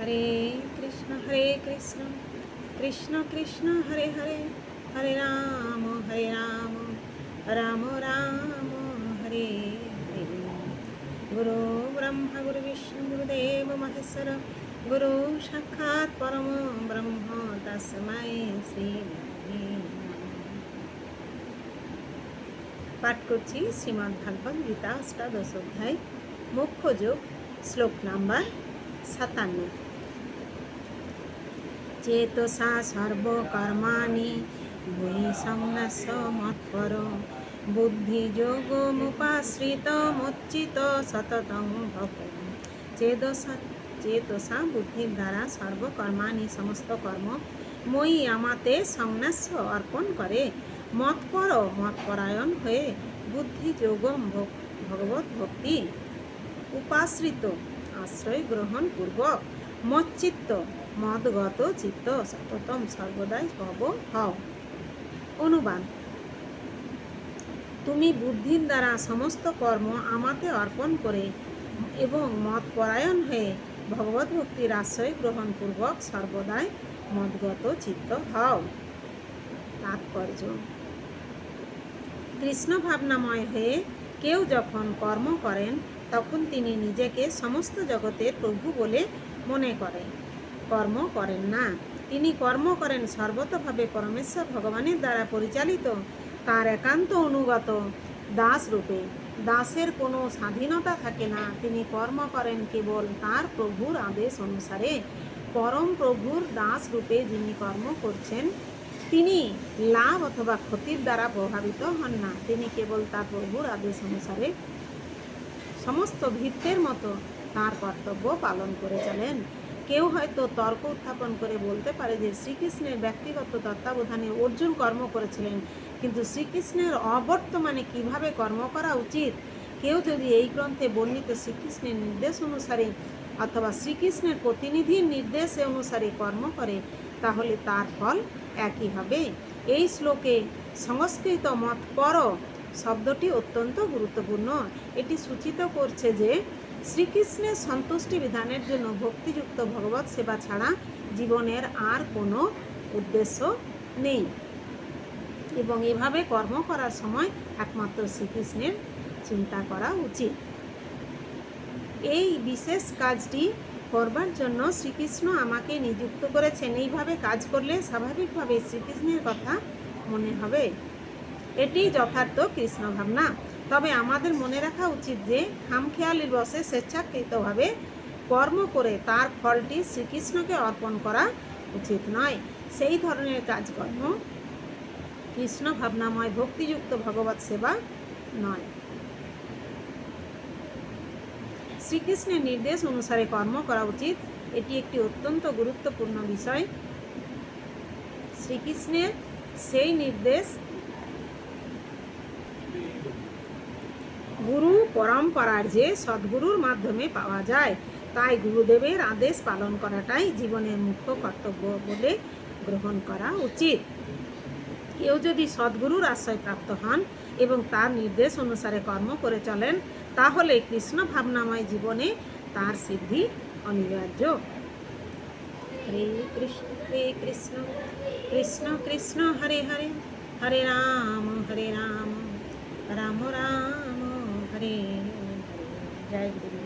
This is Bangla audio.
হরে কৃষ্ণ হরে কৃষ্ণ কৃষ্ণ কৃষ্ণ হরে হরে হরে রাম হরে রাম রাম রাম হরে হরে গুরু ব্রহ্মা গুরু বিষ্ণু গুরুদেব মহেশ্বর গুরু সাক্ষাৎ পরম ব্রহ্ম তস্মৈ শ্রী পাঠ করছি শ্রীমদ্ ভাগবত গীতা, অষ্টাদশ অধ্যায় মুখ্য যোগ, শ্লোক নাম্বার সাতান্ন। চেতসা সর্বকর্মাণি ভূমি সংন্যাস মৎপর বুদ্ধিযোগমুপাশ্রিত মুচ্চিত সততং ভব চেতসা বুদ্ধির দ্বারা সর্বকর্মাণি সমস্ত কর্ম মই আমাতে সংন্যাস অর্পণ করে মৎপর মৎপরায়ণ হয়ে বুদ্ধি যোগম ভগবত ভক্তি উপাশ্রিত আশ্রয় গ্রহণ পূর্বক মচ্চিত্ত। মদগত চিত্ত সততম সর্বদাই ভব হও। অনুবাদ। তুমি বুদ্ধির দ্বারা সমস্ত কর্ম আমাতে অর্পণ করে এবং মত পরায়ণ হয়ে ভগবত ভক্তির আশ্রয় গ্রহণপূর্বক সর্বদাই মদগত চিত্ত হও। তাৎপর্য। কৃষ্ণ ভাবনাময় হয়ে কেউ যখন কর্ম করেন, তখন তিনি নিজেকে সমস্ত জগতের প্রভু বলে মনে করে। কর্ম করেন না। তিনি কর্ম করেন সর্বতভাবে পরমেশ্বর ভগবানের দ্বারা পরিচালিত। তার একান্ত অনুগত দাস রূপে দাসের কোনো স্বাধীনতা থাকে না। তিনি কর্ম করেন কেবল তার প্রভুর আদেশ অনুসারে। পরম প্রভুর দাস রূপে যিনি কর্ম করছেন, তিনি লাভ অথবা ক্ষতির দ্বারা প্রভাবিত হন না। তিনি কেবল তার প্রভুর আদেশ অনুসারে। সমস্ত ভিত্তের মতো তার কর্তব্য পালন করে চলেন। কেউ হয়তো তর্ক উত্থাপন করে বলতে পারে যে শ্রীকৃষ্ণের ব্যক্তিগত তত্ত্বাবধানে অর্জুন কর্ম করেছিলেন। কিন্তু শ্রীকৃষ্ণের অবর্তমানে কীভাবে কর্ম করা উচিত? কেউ যদি এই গ্রন্থে বর্ণিত শ্রীকৃষ্ণের নির্দেশ অনুসারে অথবা শ্রীকৃষ্ণের প্রতিনিধির নির্দেশ অনুসারে কর্ম করে, তাহলে তার ফল একই হবে। এই শ্লোকে সংস্কৃত মত পর শব্দটি অত্যন্ত গুরুত্বপূর্ণ। এটি সূচিত করছে যে শ্রীকৃষ্ণের সন্তুষ্টি বিধানের জন্য ভক্তিযুক্ত ভগবত সেবা ছাড়া জীবনের আর কোনো উদ্দেশ্য নেই। এবং এভাবে কর্ম করার সময় একমাত্র শ্রীকৃষ্ণের চিন্তা করা উচিত। এই বিশেষ কাজটি করবার জন্য শ্রীকৃষ্ণ আমাকে নিযুক্ত করেছেন। এইভাবে কাজ করলে স্বাভাবিকভাবে শ্রীকৃষ্ণের কথা মনে হবে। এটি যথার্থ কৃষ্ণ ভাবনা। তবে আমাদের মনে রাখা উচিত যে খামখেয়ালির বসে স্বেচ্ছাকৃতভাবে কর্ম করে তার ফলটি শ্রীকৃষ্ণকে অর্পণ করা উচিত নয়। সেই ধরনের কাজকর্ম কৃষ্ণ ভাবনাময় ভক্তিযুক্ত ভগবত সেবা নয়। শ্রীকৃষ্ণের নির্দেশ অনুসারে কর্ম করা উচিত। এটি একটি অত্যন্ত গুরুত্বপূর্ণ বিষয়। শ্রীকৃষ্ণের সেই নির্দেশ গুরু পরম্পরার যে সদ্গুরুর মাধ্যমে পাওয়া যায়, তাই গুরুদেবের আদেশ পালন করাটাই জীবনের মুখ্য কর্তব্য বলে গ্রহণ করা উচিত। কেউ যদি সদ্গুরুর আশ্রয় প্রাপ্ত হন এবং তার নির্দেশ অনুসারে কর্ম করে চলেন, তাহলে কৃষ্ণ ভাবনাময় জীবনে তার সিদ্ধি অনিবার্য। হরে কৃষ্ণ হরে কৃষ্ণ কৃষ্ণ কৃষ্ণ, হরে হরে হরে রাম হরে রাম রাম রাম। হরে হরে জয় গুরু